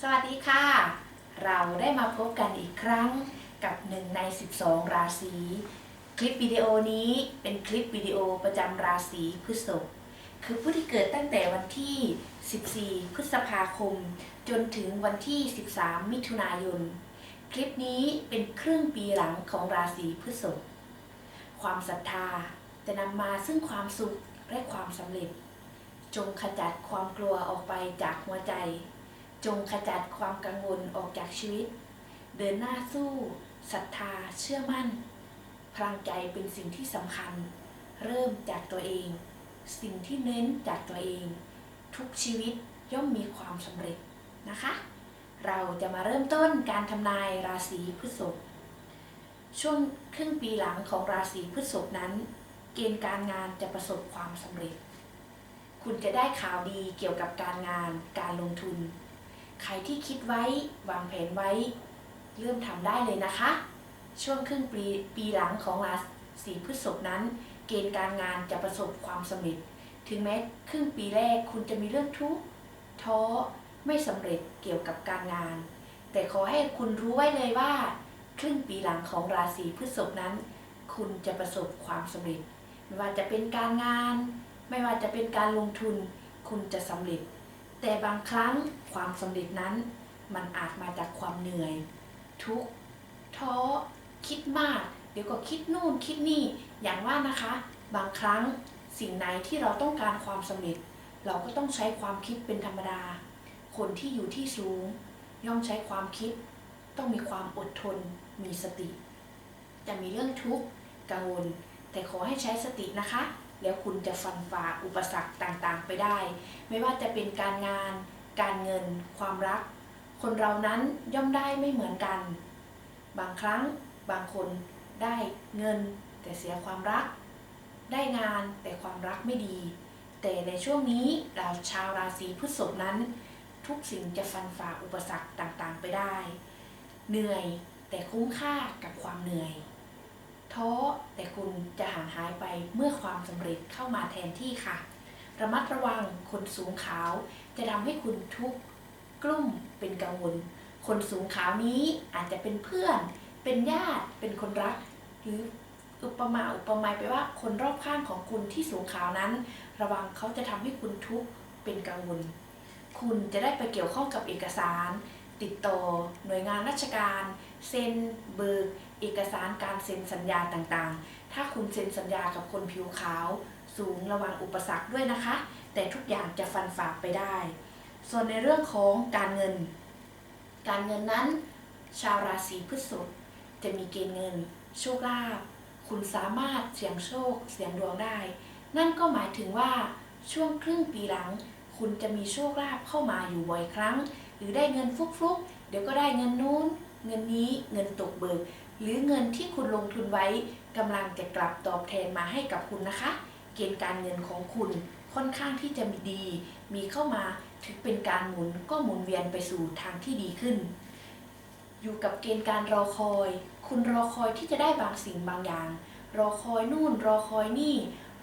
สวัสดีค่ะ เราได้มาพบกันอีกครั้งกับหนึ่งใน 12 ราศี คลิปวิดีโอนี้เป็นคลิปวิดีโอประจำราศีพฤษภคือผู้ที่เกิดตั้งแต่วันที่ 14 พฤษภาคม จนถึงวันที่ 13 มิถุนายน คลิปนี้เป็นครึ่งปีหลังของราศีพฤษภความศรัทธาจะนำมาซึ่งความสุขและความสำเร็จ จงขจัดความกลัวออกไปจากหัวใจ จงขจัดความกังวลออกจากชีวิต เดินหน้าสู้ศรัทธาเชื่อมั่น พลังใจเป็นสิ่งที่สำคัญ เริ่มจากตัวเอง สิ่งที่เน้นจากตัวเอง ทุกชีวิตย่อมมีความสำเร็จนะคะ เราจะมาเริ่มต้นการทำนายราศีพฤษภช่วงครึ่งปีหลังของราศีพฤษภนั้น เกณฑ์การงานจะประสบความสำเร็จ คุณจะได้ข่าวดีเกี่ยวกับการงานการลงทุน ใครที่คิดไว้วางแผนไว้ เริ่มทำได้เลยนะคะ ช่วงครึ่งปีปีหลังของราศีพฤษภนั้น เกณฑ์การงานจะประสบความสำเร็จ ถึงแม้ครึ่งปีแรกคุณจะมีเรื่องทุกข์ท้อไม่สำเร็จเกี่ยวกับการงาน แต่ขอให้คุณรู้ไว้เลยว่า ครึ่งปีหลังของราศีพฤษภนั้น คุณจะประสบความสำเร็จ ไม่ว่าจะเป็นการงาน ไม่ว่าจะเป็นการลงทุน คุณจะสำเร็จ แต่บางครั้งความสำเร็จนั้นมันอาจมาจากความเหนื่อย ทุกข์ท้อคิดมาก เดี๋ยวก็คิดนู่นคิดนี่อย่างว่านะคะ บางครั้งสิ่งไหนที่เราต้องการความสำเร็จ เราก็ต้องใช้ความคิดเป็นธรรมดา คนที่อยู่ที่สูง ย่อมใช้ความคิด ต้องมีความอดทน มีสติ จะมีเรื่องทุกข์กังวล แต่ขอให้ใช้สตินะคะ แล้วคุณจะฟันฝ่าอุปสรรคต่างๆ ไปได้ ไม่ว่าจะเป็นการงาน การเงิน ความรัก คนเรานั้นย่อมได้ไม่เหมือนกัน บางครั้งบางคนได้เงิน แต่เสียความรัก ได้งานแต่ความรักไม่ดี แต่ในช่วงนี้เราชาวราศีพฤษภนั้น ทุกสิ่งจะฟันฝ่าอุปสรรคต่างๆ ไปได้ เหนื่อยแต่คุ้มค่ากับความเหนื่อย ท้อแต่คุณจะห่างหายไปเมื่อความสำเร็จเข้ามาแทนที่ค่ะ ระมัดระวังคนสูงขาว จะทำให้คุณทุกข์กลุ้มเป็นกังวล คนสูงขาวนี้อาจจะเป็นเพื่อน เป็นญาติเป็นคนรัก หรืออุปมาอุปไมยไปว่าคนรอบข้างของคุณที่สูงขาวนั้น ระวังเขาจะทำให้คุณทุกข์เป็นกังวล คุณจะได้ไปเกี่ยวข้องกับเอกสาร ติดต่อ หน่วยงานราชการ เซ็นเบิก เอกสารการเซ็นสัญญาต่างๆ ถ้าคุณเซ็นสัญญากับคนผิวขาว สูงระวังอุปสรรคด้วยนะคะ แต่ทุกอย่างจะฟันฝ่าไปได้ ส่วนในเรื่องของการเงิน การเงินนั้น ชาวราศีพฤษภจะมีเกณฑ์เงิน โชคลาภคุณสามารถเสี่ยงโชค เสี่ยงดวงได้ นั่นก็หมายถึงว่าช่วงครึ่งปีหลัง คุณจะมีโชคลาภเข้ามาอยู่บ่อยครั้ง หรือได้เงินฟุกๆ เดี๋ยวก็ได้เงินนู้น เงินนี้เงินตกเบิก หรือเงินที่คุณลงทุนไว้กำลังจะกลับตอบแทนมาให้กับคุณนะคะ เกณฑ์การเงินของคุณค่อนข้างที่จะมีดี มีเข้ามาถือเป็นการหมุนก็หมุนเวียนไปสู่ทางที่ดีขึ้น อยู่กับเกณฑ์การรอคอย คุณรอคอยที่จะได้บางสิ่งบางอย่าง รอคอยนู่น รอคอยนี่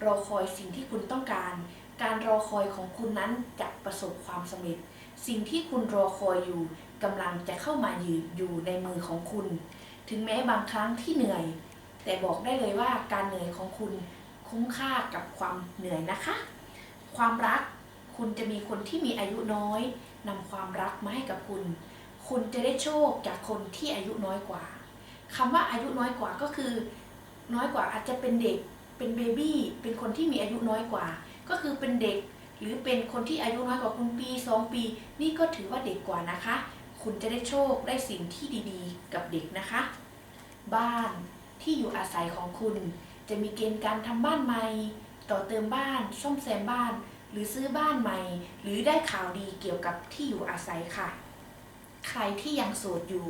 รอคอยสิ่งที่คุณต้องการ การรอคอยของคุณนั้นจะประสบความสำเร็จ สิ่งที่คุณรอคอยอยู่ กำลังจะเข้ามายืนอยู่ในมือของคุณ ถึงแม้บางครั้งที่เหนื่อย แต่บอกได้เลยว่าการเหนื่อยของคุณคุ้มค่ากับความเหนื่อยนะคะ ความรักคุณจะมีคนที่มีอายุน้อยนำความรักมาให้กับคุณ คุณจะได้โชคจากคนที่อายุน้อยกว่าคำว่าอายุน้อยกว่าก็คือ น้อยกว่าอาจจะเป็นเด็กเป็นเบบี้เป็นคนที่มีอายุน้อยกว่า ก็คือเป็นเด็กหรือเป็นคนที่อายุน้อยกว่าคุณปีสองปี นี่ก็ถือว่าเด็กกว่านะคะ คุณจะได้โชคได้สิ่งที่ดีๆ กับเด็กนะคะ บ้านที่อยู่อาศัยของคุณ จะมีเกณฑ์การทำบ้านใหม่ ต่อเติมบ้านซ่อมแซมบ้าน หรือซื้อบ้านใหม่ หรือได้ข่าวดีเกี่ยวกับที่อยู่อาศัยค่ะ ใครที่ยังโสดอยู่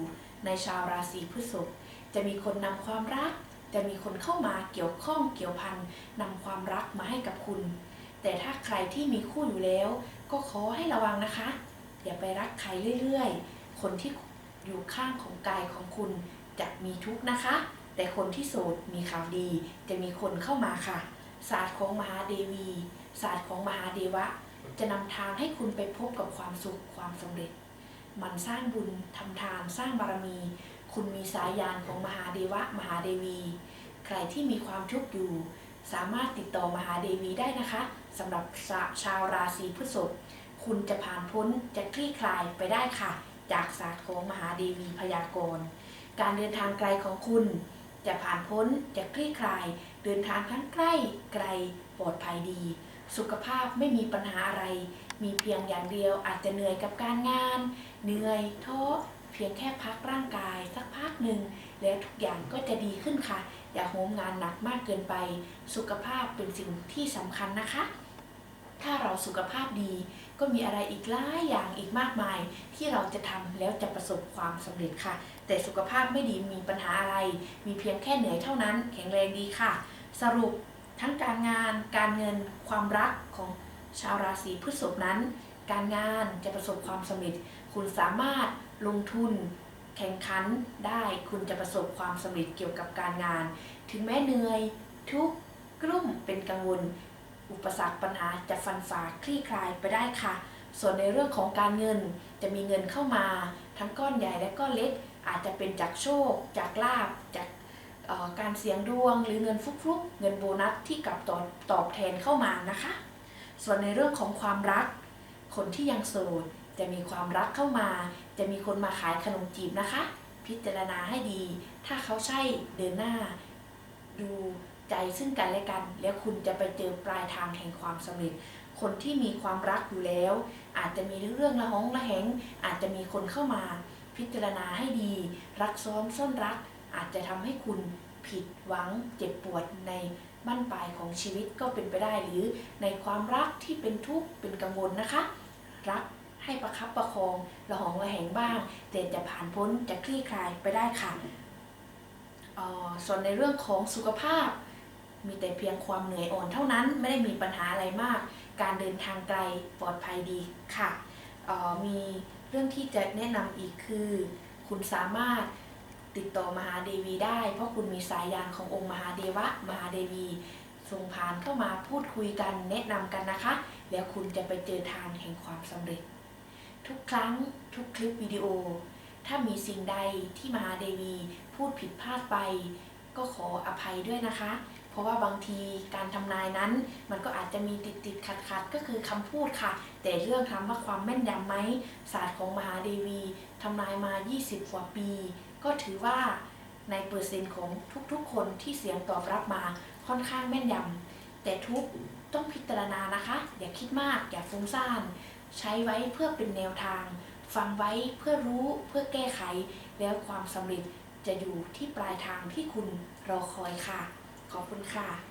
ในชาวราศีพฤษภจะมีคนนำความรัก จะมีคนเข้ามาเกี่ยวข้องเกี่ยวพันนำความรักมาให้กับคุณ แต่ถ้าใครที่มีคู่อยู่แล้ว ก็ขอให้ระวังนะคะ อย่าไปรักใครเรื่อยๆ คนที่อยู่ข้างของกายของคุณจะมีทุกข์นะคะ แต่คนที่โสดมีข่าวดี จะมีคนเข้ามาค่ะ ศาสตร์ของมหาเดวี ศาสตร์ของมหาเดวะ จะนำทางให้คุณไปพบกับความสุขความสำเร็จ มันสร้างบุญทำทานสร้างบารมี คุณมีสายยานของมหาเดวะ มหาเดวี ใครที่มีความทุกข์อยู่ สามารถติดต่อมหาเดวีได้นะคะสำหรับชาวราศีพฤษภคุณจะผ่านพ้นจะคลี่คลายไปได้ค่ะ จากศาสตร์ของมหาเดวีพยากรณ์ การเดินทางไกลของคุณ จะผ่านพ้นจะคลี่คลาย เดินทางทั้งใกล้ไกลปลอดภัยดี สุขภาพไม่มีปัญหาอะไร มีเพียงอย่างเดียวอาจจะเหนื่อยกับการงาน เหนื่อยท้อเพียงแค่พักร่างกายสักพักหนึ่งแล้วทุกอย่างก็จะดีขึ้นค่ะ อย่าโหมงานหนักมากเกินไป สุขภาพเป็นสิ่งที่สำคัญนะคะ ถ้าเราสุขภาพดี ก็มีอะไรอีกหลายอย่างอีกมากมาย ที่เราจะทำแล้วจะประสบความสำเร็จค่ะ แต่สุขภาพไม่ดีมีปัญหาอะไร มีเพียงแค่เหนื่อยเท่านั้น แข็งแรงดีค่ะ สรุปทั้งการงานการเงินความรักของชาวราศีพฤษภนั้น การงานจะประสบความสำเร็จ คุณสามารถลงทุนแข่งขันได้คุณจะประสบความสำเร็จเกี่ยวกับการงาน ถึงแม้เหนื่อยทุกข์กลุ้มเป็นกังวล อุปสรรคปัญหาจะฟันฝ่าคลี่คลายไปได้ค่ะ ส่วนในเรื่องของการเงินจะมีเงินเข้ามา ทั้งก้อนใหญ่และก้อนเล็ก อาจจะเป็นจากโชค จากลาบจากการเสี่ยงดวงหรือเงินฟลุกๆ เงินโบนัสที่กลับตอบตอบแทนเข้ามานะคะ ส่วนในเรื่องของความรัก คนที่ยังโสดจะมีความรักเข้ามา จะมีคนมาขายขนมจีบนะคะ พิจารณาให้ดี ถ้าเขาใช่เดินหน้า ดู ใจซึ่งกันและกัน แล้วคุณจะไปเจอปลายทางแห่งความสำเร็จ คนที่มีความรักอยู่แล้ว อาจจะมีเรื่องละหองละแหง อาจจะมีคนเข้ามา พิจารณาให้ดี รักซ้อนซ่อนรัก อาจจะทำให้คุณผิดหวังเจ็บปวดในบั้นปลายของชีวิตก็เป็นไปได้หรือในความรักที่เป็นทุกข์เป็นกังวลนะคะ รักให้ประคับประคองละหองละแหงบ้างแต่จะผ่านพ้นจะคลี่คลายไปได้ค่ะออส่วนในเรื่องของสุขภาพ มีแต่เพียงความเหนื่อยอ่อนเท่านั้นไม่ได้มีปัญหาอะไรมาก การเดินทางไกลปลอดภัยดีค่ะออมีเรื่องที่จะแนะนำอีกคือ คุณสามารถติดต่อมหาเดวีได้ เพราะคุณมีสายยานขององค์มหาเดวะมหาเดวีส่งผ่านเข้ามาพูดคุยกันแนะนำกันนะคะ แล้วคุณจะไปเจอทางแห่งความสำเร็จ ทุกครั้งทุกคลิปวิดีโอ ถ้ามีสิ่งใดที่มหาเดวีพูดผิดพลาดไป ก็ขออภัยด้วยนะคะ เพราะว่าบางทีการทำนายนั้น มันก็อาจจะมีติดติดขัดขัดก็คือคำพูดค่ะ แต่เรื่องคำว่าความแม่นยำไหมศาสตร์ของมหาเดวีทำนายมา 20 กว่าปี ก็ถือว่าในเปอร์เซ็นต์ของทุกๆ คนที่เสียงตอบรับมาค่อนข้างแม่นยำแต่ทุกต้องพิจารณานะคะ อย่าคิดมากอย่าฟุ้งซ่าน ใช้ไว้เพื่อเป็นแนวทาง ฟังไว้เพื่อรู้เพื่อแก้ไข แล้วความสำเร็จจะอยู่ที่ปลายทางที่คุณรอคอยค่ะ ขอบคุณค่ะ